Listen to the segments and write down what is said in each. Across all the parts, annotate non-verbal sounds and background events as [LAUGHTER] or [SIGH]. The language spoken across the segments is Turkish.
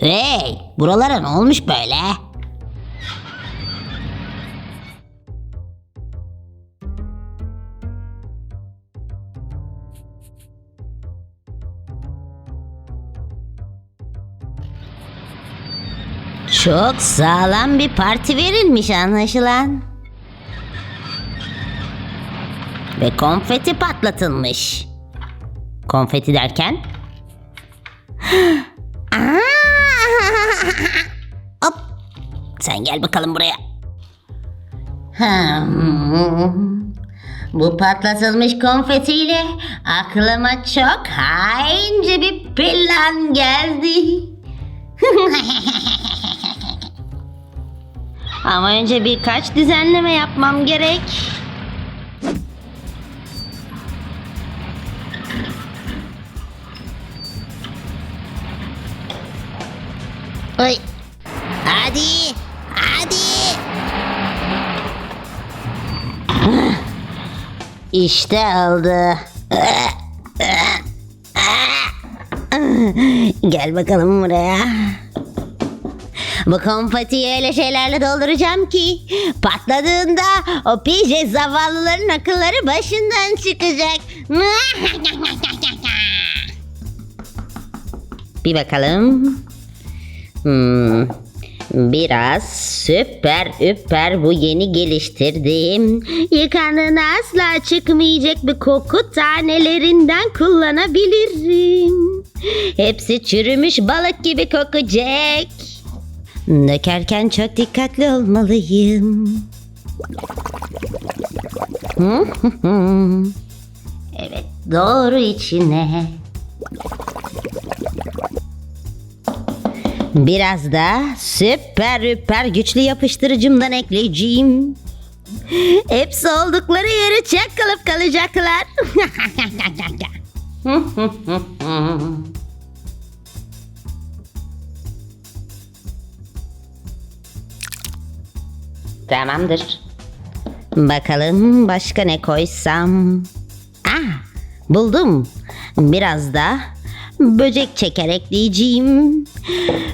Hey, buralara ne olmuş böyle? Çok sağlam bir parti verilmiş anlaşılan. Ve konfeti patlatılmış. Konfeti derken? [GASPS] Hop. Sen gel bakalım buraya. Hmm. Bu patlatılmış konfetiyle aklıma çok haince bir plan geldi. [LAUGHS] Ama önce birkaç düzenleme yapmam gerek. Oy. Hadi. Hadi. İşte oldu. Gel bakalım buraya. Bu konfetiyi öyle şeylerle dolduracağım ki patladığında o pije zavallıların akılları başından çıkacak. Bir bakalım. Hmm, biraz süper üper bu yeni geliştirdiğim yıkandığında asla çıkmayacak bir koku tanelerinden kullanabilirim. Hepsi çürümüş balık gibi kokacak. Dökerken çok dikkatli olmalıyım. [LAUGHS] evet doğru içine. Biraz da süper üper güçlü yapıştırıcımdan ekleyeceğim. Hepsi oldukları yere çakılıp kalacaklar. [LAUGHS] Tamamdır. Bakalım başka ne koysam. Ah, buldum. Biraz da böcek çeker ekleyeceğim.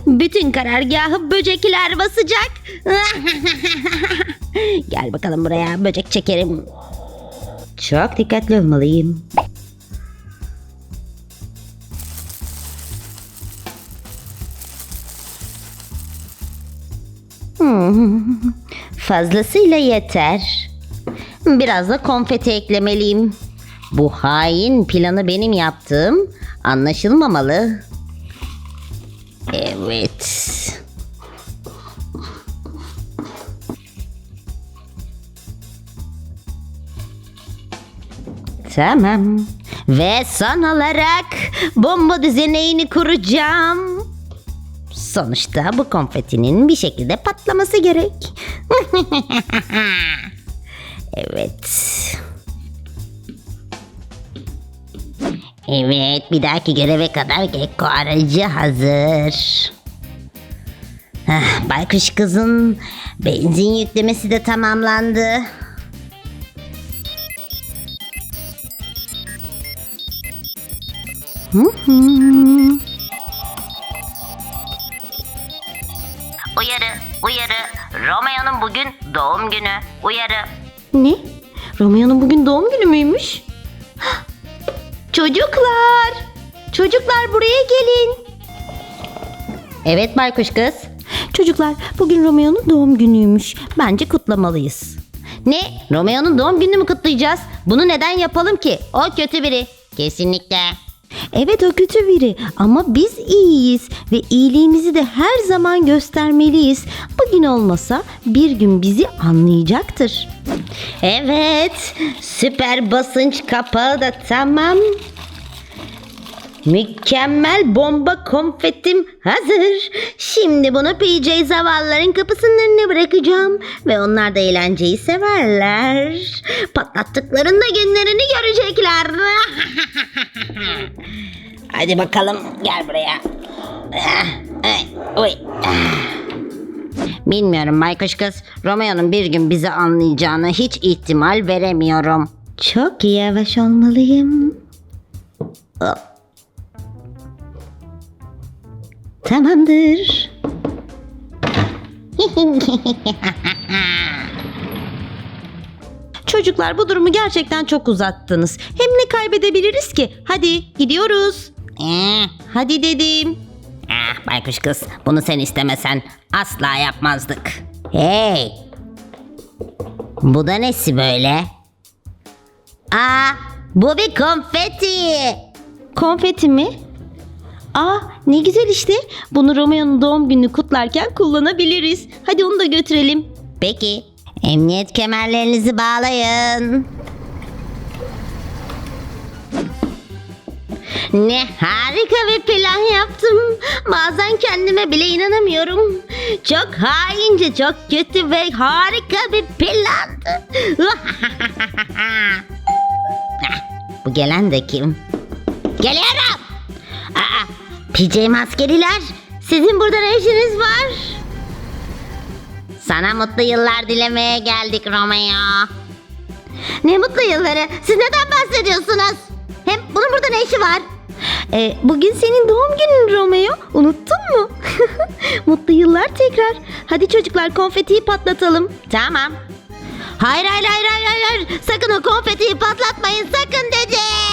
Bütün karargahı böcekler basacak. [LAUGHS] Gel bakalım buraya böcek çekerim. Çok dikkatli olmalıyım. Hmm, fazlasıyla yeter. Biraz da konfeti eklemeliyim. Bu hain planı benim yaptığım anlaşılmamalı. Evet. Tamam. Ve son olarak bomba düzeneğini kuracağım. Sonuçta bu konfetinin bir şekilde patlaması gerek. [LAUGHS] evet. Evet, bir dahaki göreve kadar Gekko aracı hazır. Baykuş kızın benzin yüklemesi de tamamlandı. Hı hı. Uyarı, uyarı. Romeo'nun bugün doğum günü. Uyarı. Ne? Romeo'nun bugün doğum günü müymüş? Çocuklar! Çocuklar buraya gelin. Evet baykuş kız. Çocuklar bugün Romeo'nun doğum günüymüş. Bence kutlamalıyız. Ne? Romeo'nun doğum gününü mü kutlayacağız? Bunu neden yapalım ki? O kötü biri. Kesinlikle. Evet o kötü biri ama biz iyiyiz ve iyiliğimizi de her zaman göstermeliyiz. Bugün olmasa bir gün bizi anlayacaktır. Evet, süper basınç kapağı da tamam. Mükemmel bomba konfetim hazır. Şimdi bunu PJ zavallıların kapısının önüne bırakacağım. Ve onlar da eğlenceyi severler. Patlattıklarında günlerini görecekler. [LAUGHS] Hadi bakalım gel buraya. Oy. Bilmiyorum Baykuş kız. Romeo'nun bir gün bizi anlayacağına hiç ihtimal veremiyorum. Çok yavaş olmalıyım. Hop. Tamamdır. Çocuklar bu durumu gerçekten çok uzattınız. Hem ne kaybedebiliriz ki? Hadi gidiyoruz. Ee, Hadi dedim. ah, baykuş kız bunu sen istemesen asla yapmazdık. Hey. Bu da nesi böyle? Aa bu bir konfeti. Konfeti mi? Aa ne güzel işte. Bunu Romeo'nun doğum gününü kutlarken kullanabiliriz. Hadi onu da götürelim. Peki. Emniyet kemerlerinizi bağlayın. Ne harika bir plan yaptım. Bazen kendime bile inanamıyorum. Çok haince, çok kötü ve harika bir plandı. [LAUGHS] Bu gelen de kim? Geliyorum. Aa, PJ maskeliler, sizin burada ne işiniz var? Sana mutlu yıllar dilemeye geldik Romeo. Ne mutlu yılları. Siz neden bahsediyorsunuz? Hem bunun burada ne işi var? E, bugün senin doğum günün Romeo. Unuttun mu? [LAUGHS] mutlu yıllar tekrar. Hadi çocuklar konfetiyi patlatalım. Tamam. Hayır hayır hayır hayır. hayır. Sakın o konfetiyi patlatmayın sakın dedim.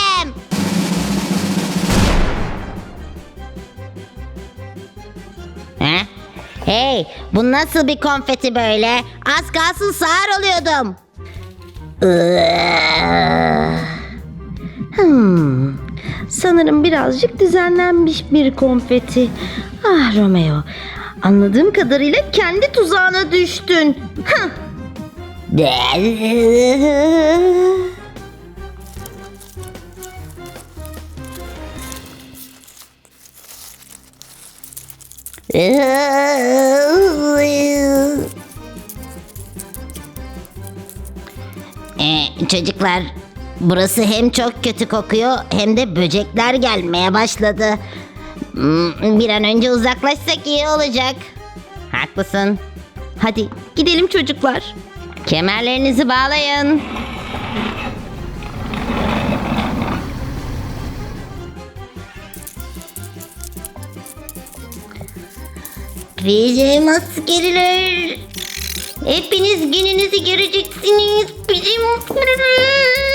Hey, bu nasıl bir konfeti böyle? Az kalsın sağır oluyordum. Hmm, sanırım birazcık düzenlenmiş bir konfeti. Ah Romeo. Anladığım kadarıyla kendi tuzağına düştün. Hıh. [LAUGHS] Ee, çocuklar, burası hem çok kötü kokuyor hem de böcekler gelmeye başladı. Hmm, Bir an önce uzaklaşsak iyi olacak. Haklısın. Hadi gidelim çocuklar. Kemerlerinizi bağlayın. Pijama askeriler. Hepiniz gününüzü göreceksiniz. Askeriler.